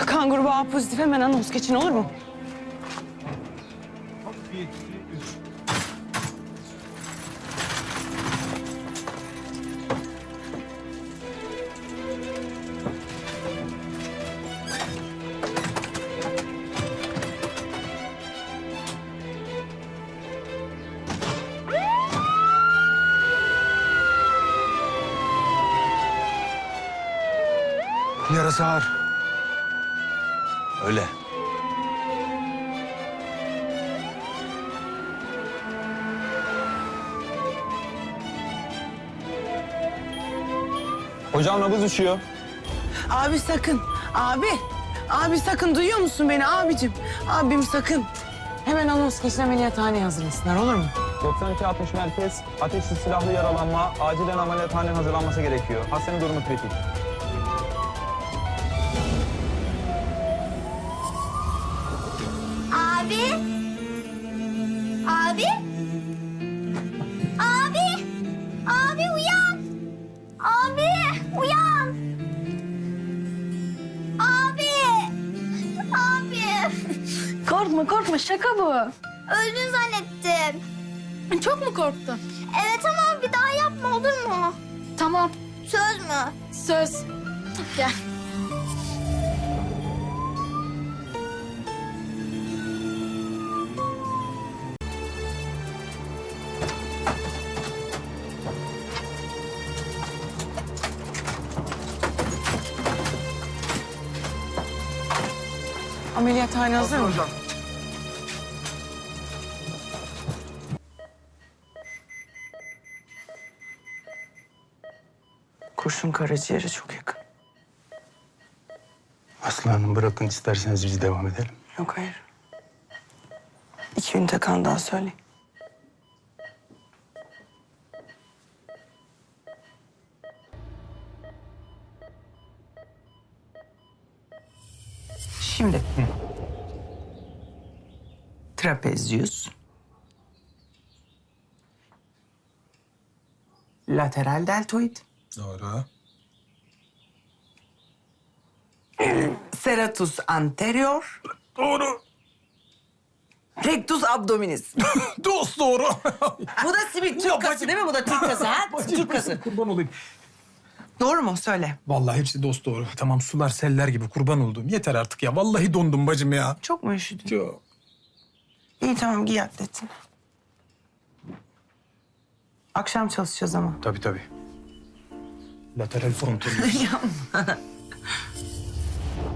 Kan grubu A pozitif hemen anons geçin olur mu? Yarası ağır. Öyle. Hocam nabız uçuyor. Abi sakın. Abi. Abi sakın duyuyor musun beni abicim? Abim sakın. Hemen anons geçin ameliyathaneye hazırlasınlar olur mu? 92-60 merkez, ateşli silahlı yaralanma, acilen ameliyathaneye hazırlanması gerekiyor. Hastanın durumu kritik. Abi? Abi? Abi uyan! Abi uyan! Abi! Abi! Korkma korkma şaka bu. Öldün zannettim. Çok mu korktun? Evet ama bir daha yapma olur mu? Tamam Söz mü? söz. Gel. Ameliyathane hazır mı? Kurşun karaciğere çok yakın. Aslı Hanım bırakın isterseniz biz devam edelim. Yok hayır. İki ünite kan daha söyleyin. Şimdi. Trapezyus. Lateral deltoid. Doğru. Serratus anterior. Doğru. Rectus abdominis. Dost doğru. Bu da simit Türk kası değil mi? Bu da Türk kası ha? Türk kası. Kurban olayım. Doğru mu? Söyle. Vallahi hepsi dost doğru. Tamam sular seller gibi kurban oldum. Yeter artık ya. Vallahi dondum bacım ya. Çok mu üşüdün? Yok. İyi tamam giy atletini. Akşam çalışacağız ama. Tabii tabii. Lateral frontal.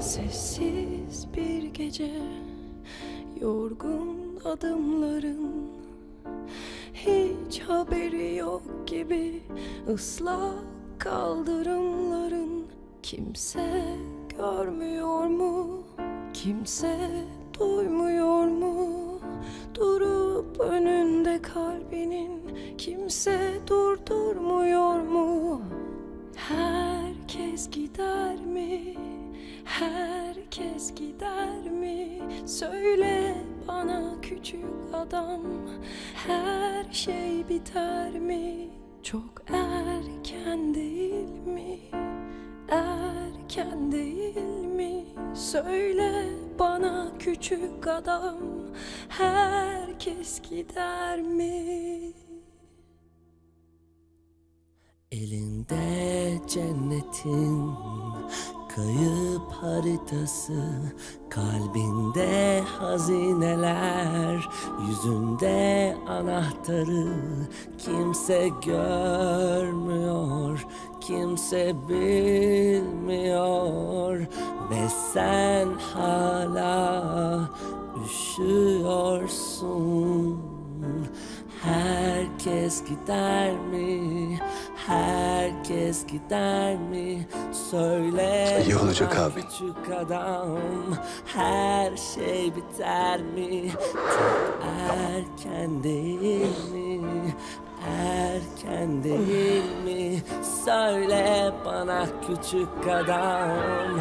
Sessiz bir gece Yorgun adımların Hiç haberi yok gibi ıslak kaldırımların Kimse görmüyor mu? Kimse duymuyor mu? Durup önünde kalbinin Kimse durdurmuyor mu? Herkes gider mi? Herkes gider mi? Söyle bana küçük adam Her şey biter mi? Çok erken değil mi? Erken değil mi? Söyle bana küçük adam Herkes gider mi? Elinde cennetin kayıp haritası Kalbinde hazineler Yüzünde anahtarı Kimse görmüyor Kimse bilmiyor Ve sen hala üşüyorsun Herkes gider mi? Herkes gider mi? Söyle İyi olacak abi. Küçük adam Her şey biter mi? Çok erken değil mi? Erken değil mi? Söyle bana küçük adam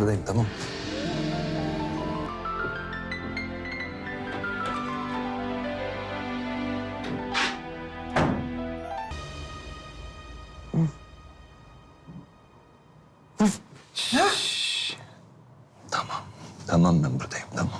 Dışarıdayım tamam mı? Tamam. Tamam ben buradayım tamam.